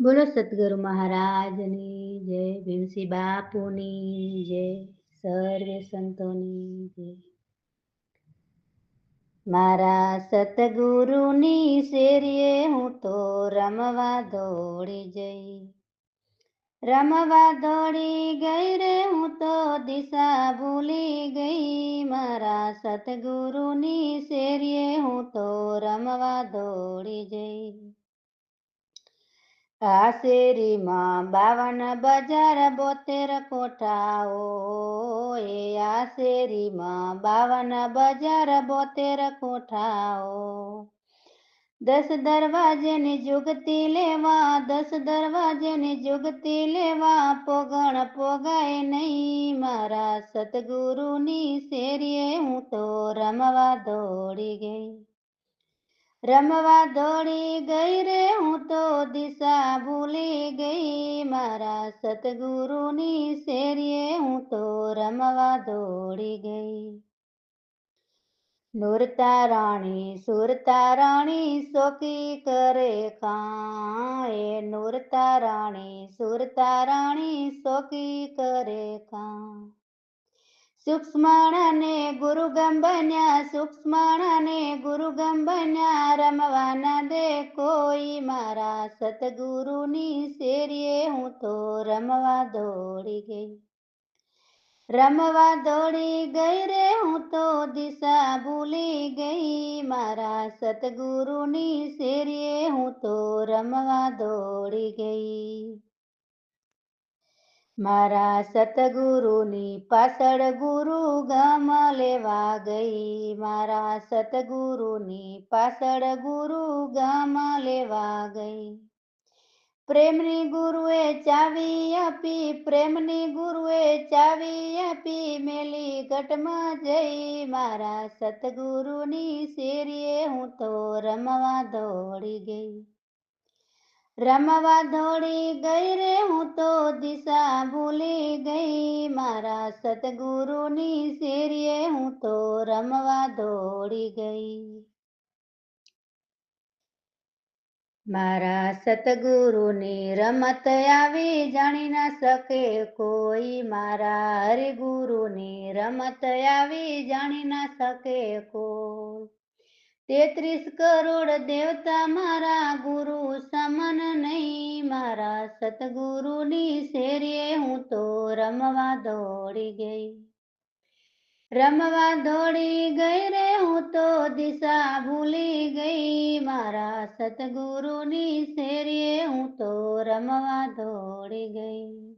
બોલો સદગુરુ મહારાજની જય ભીમસી બાપુની જય, સર્વે સંતોની જય. મારા સતગુરુની શેરીએ હું તો રમવા દોડી જઈ. રમવા દોડી ગઈ રે હું તો દિશા ભૂલી ગઈ. મારા સતગુરુની શેરીએ હું તો રમવા દોડી જઈ. આ શેરીમાં બાવન બજાર બોતેર કોઠાઓ. એ આ બાવન બજાર બોતેર કોઠાઓ. દસ દરવાજેની જુગતી લેવા, દસ દરવાજેની જુગતી લેવા, પોગણ પોગાય નહીં. મારા સતગુરુની શેરીએ હું તો રમવા દોડી ગઈ. રમવા દોડી ગઈ રે હું તો દિશા ભૂલી ગઈ. મારા સતગુરુની શેરીએ હું તો રમવા દોડી ગઈ. નૂરતા રાણી, સુરતા રાણી, શોકી કરે કાં એ નૂરતા રાણી, સુરતા રાણી, શોકી કરે કાં સૂક્ષ્મણને ગુરુગમ બન્યા સૂક્ષ્મણને ગુરુગમ બન્યા રમવાના દે કોઈ મારા સતગુરુની શેરીએ હું તો રમવા દોડી ગઈ. રમવા દોડી ગઈ રે હું તો દિશા ભૂલી ગઈ. મારા સતગુરુની શેરીએ હું તો રમવા દોડી ગઈ. મારા સતગુરુની પાછળ ગુરુ ગામ લેવા ગઈ. મારા સતગુરુની પાછળ ગુરુ ગામ લેવા ગઈ. પ્રેમની ગુરુએ ચાવી આપી, પ્રેમની ગુરુએ ચાવી આપી, મેલી ઘટમાં જઈ. મારા સતગુરુની શેરીએ હું તો રમવા દોડી ગઈ. રમવા દોડી ગઈ રે હું તો દિશા ભૂલી ગઈ. મારા સતગુરુની શેરીએ હું તો રમવા દોડી ગઈ. મારા સતગુરુની રમત આવી જાણી ના શકે કોઈ. મારા હરિગુરુની રમત આવી જાણી ના શકે કોઈ. તેત્રીસ કરોડ દેવતા મારા ગુરુ મારા સતગુરુની શેરીએ હું તો રમવા દોડી ગઈ. રમવા દોડી ગઈ રે હું તો દિશા ભૂલી ગઈ. મારા સતગુરુની શેરીએ હું તો રમવા દોડી ગઈ.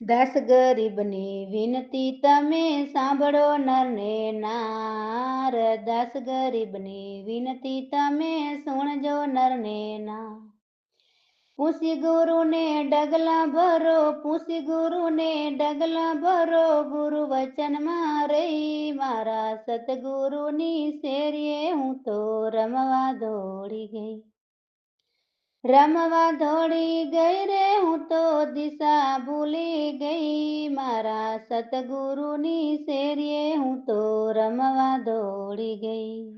દસ ગરીબની વિનતી તમે સાંભળો નરને નાર. દસ ગરીબની વિનતી તમે સુણજો નરને ના પૂસી ગુરુને ડગલા ભરો પૂસી ગુરુને ડગલા ભરો, ગુરુ વચનમાં રહી. મારા સતગુરુની શેરીએ હું તો રમવા દોડી ગઈ. રમવા દોડી ગઈ રે, હું તો દિશા ભૂલી ગઈ. મારા સતગુરુની શેરીએ હું તો રમવા દોડી ગઈ.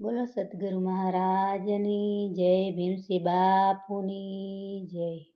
બોલો સદગુરુ મહારાજની જય ભીમસી બાપુની જય.